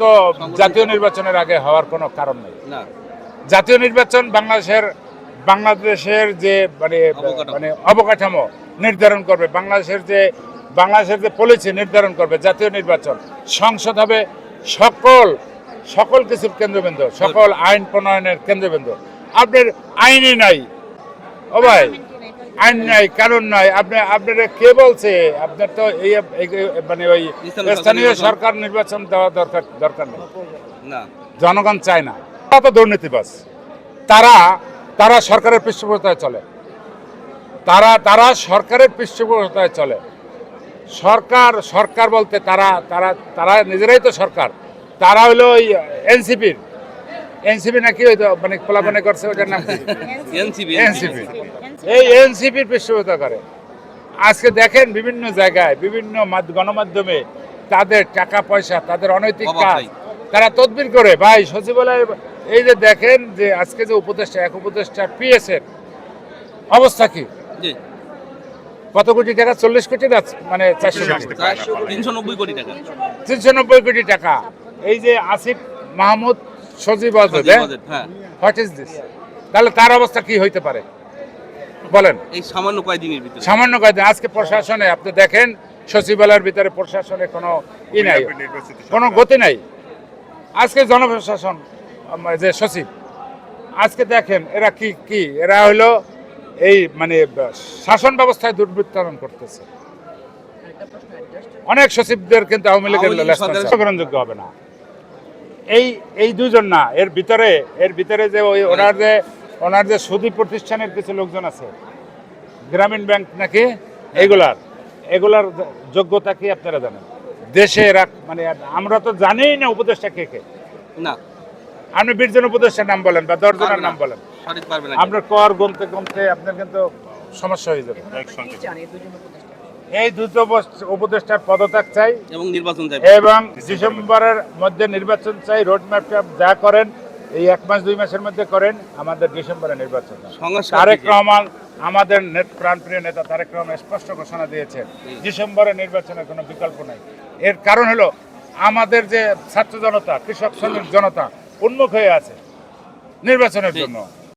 তো জাতীয় নির্বাচনের আগে হওয়ার কোনো কারণ নেই। জাতীয় নির্বাচন বাংলাদেশের বাংলাদেশের যে মানে মানে অবকাঠামো নির্ধারণ করবে বাংলাদেশের যে বাংলাদেশের যে পলিসি নির্ধারণ করবে জাতীয় নির্বাচন সংসদ হবে সকল সকল কিছুর কেন্দ্রবিন্দু সকল আইন প্রণয়নের কেন্দ্রবিন্দু। আপনার আইনই নাই। ও ভাই। আইন নাই কানুন নাই। আপনি আপনারা কে বলছে? আপনার তো এই মানে ওই স্থানীয় সরকার নির্বাচন। দেওয়া দরকার দরকার নেই। জনগণ চায় না। তারা তো দুর্নীতিবাজ। তারা তারা সরকারের পৃষ্ঠপোষকতায় চলে। তারা তারা সরকারের পৃষ্ঠপোষকতায় চলে। সরকার সরকার বলতে তারা তারা তারা নিজেরাই তো সরকার। তারা হলো ওই এনসিপির। এনসিপি নাকি ওই তো মানে খোলাপানি করছে ওটার নাম কি? NCB NCP. এই এনসিপির পৃষ্ঠপোষকতা করে। আজকে দেখেন বিভিন্ন জায়গায় বিভিন্ন মাধ্য- গণমাধ্যমে তাদের টাকা পয়সা তাদের অনৈতিক কাজ তারা তদবির করে। ভাই সচিবালয় এই যে দেখেন যে আজকে যে উপদেষ্টা এক উপদেষ্টা পিএস এর অবস্থা কি? জি। কত কোটি টাকা? চল্লিশ কোটি না মানে চারশো তিনশো নব্বই কোটি টাকা। তিনশো নব্বই কোটি টাকা। এই যে আসিফ মাহমুদ হ্যাঁ? হোয়াট ইজ দিস তাহলে তার অবস্থা কি হইতে পারে? বলেন। এই সামান্য কয়েকদিনের ভিতরে। সামান্য কয়েকদিন আজকে প্রশাসনে আপনি দেখেন সচিবালয়ের ভিতরে প্রশাসনে কোনো ই নাই। কোনো গতি নাই। আজকে জনপ্রশাসন যে সচিব আজকে দেখেন এরা কি কি? এরা হলো এই মানে শাসন ব্যবস্থায় দুর্বৃত্তায়ন করতেছে। অনেক সচিবদের কিন্তু আওয়ামী লীগের গ্রহণযোগ্য হবে না। এই এই দুজন না এর ভিতরে এর ভিতরে যে ওই ওনার যে ওনার যে সুদী প্রতিষ্ঠানের কিছু লোকজন আছে গ্রামীণ ব্যাংক নাকি এগুলার এগুলার যোগ্যতা কি আপনারা জানেন? দেশে এরা মানে আমরা তো জানিই না উপদেষ্টা কে কে। না। আপনি বিশজন উপদেষ্টার নাম বলেন বা দশজনের নাম বলেন। সঠিক পারবে না। আপনার কর গুনতে গুনতে আপনার কিন্তু সমস্যা হয়ে যাবে। এই উপস- উপদেষ্টার পদত্যাগ চাই এবং নির্বাচন যাবে এবং ডিসেম্বরের মধ্যে নির্বাচন চাই রোড ম্যাপটা যা করেন এই এক মাস দুই মাসের মধ্যে করেন আমাদের ডিসেম্বরে নির্বাচন তারেক রহমান আমাদের নেট প্রাণপ্রিয় নেতা তারেক রহমান স্পষ্ট ঘোষণা দিয়েছেন ডিসেম্বরে নির্বাচনের কোনো বিকল্প নাই। এর কারণ হলো আমাদের যে ছাত্র জনতা কৃষক শ্রমিক জনতা উন্মুখ হয়ে আছে নির্বাচনের জন্য।